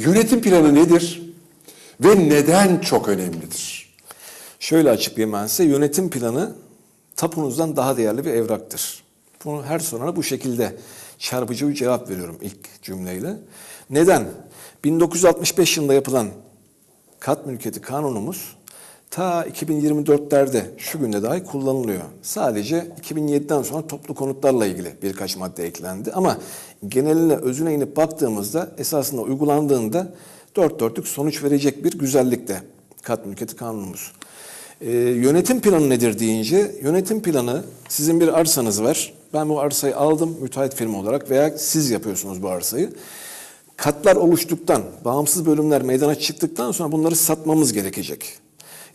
Yönetim planı nedir ve neden çok önemlidir? Şöyle açıklayayım ben size. Yönetim planı tapunuzdan daha değerli bir evraktır. Bunu her sorana bu şekilde çarpıcı bir cevap veriyorum ilk cümleyle. Neden? 1965 yılında yapılan kat mülkiyeti kanunumuz ta 2024'lerde şu günde dahi kullanılıyor. Sadece 2007'den sonra toplu konutlarla ilgili birkaç madde eklendi. Ama geneline özüne inip baktığımızda esasında uygulandığında dört dörtlük sonuç verecek bir güzellikte kat mülkiyeti kanunumuz. Ee, yönetim planı nedir deyince yönetim planı sizin bir arsanız var. Ben bu arsayı aldım müteahhit firma olarak veya siz yapıyorsunuz bu arsayı. Katlar oluştuktan, bağımsız bölümler meydana çıktıktan sonra bunları satmamız gerekecek.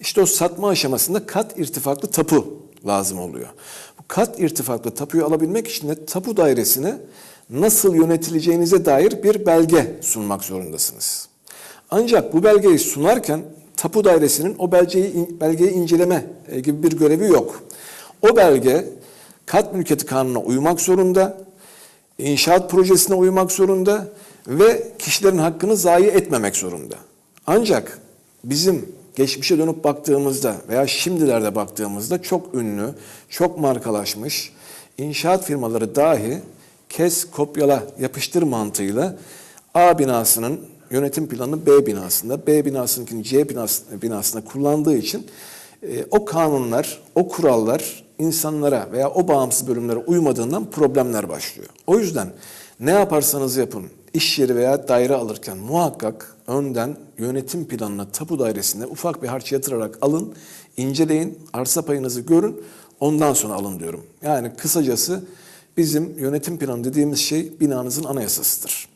İşte o satma aşamasında kat irtifaklı tapu lazım oluyor. Bu kat irtifaklı tapuyu alabilmek için de tapu dairesine nasıl yönetileceğinize dair bir belge sunmak zorundasınız. Ancak bu belgeyi sunarken tapu dairesinin o belgeyi, belgeyi inceleme e, gibi bir görevi yok. O belge kat mülkiyeti kanununa uymak zorunda, inşaat projesine uymak zorunda ve kişilerin hakkını zayi etmemek zorunda. Ancak bizim geçmişe dönüp baktığımızda veya şimdilerde baktığımızda çok ünlü, çok markalaşmış inşaat firmaları dahi kes, kopyala, yapıştır mantığıyla A binasının yönetim planını B binasında, B binasınınkini C binası- binasında kullandığı için e, o kanunlar, o kurallar insanlara veya o bağımsız bölümlere uymadığından problemler başlıyor. O yüzden ne yaparsanız yapın, iş yeri veya daire alırken muhakkak önden yönetim planına tapu dairesinde ufak bir harç yatırarak alın, inceleyin, arsa payınızı görün, ondan sonra alın diyorum. Yani kısacası bizim yönetim planı dediğimiz şey binanızın anayasasıdır.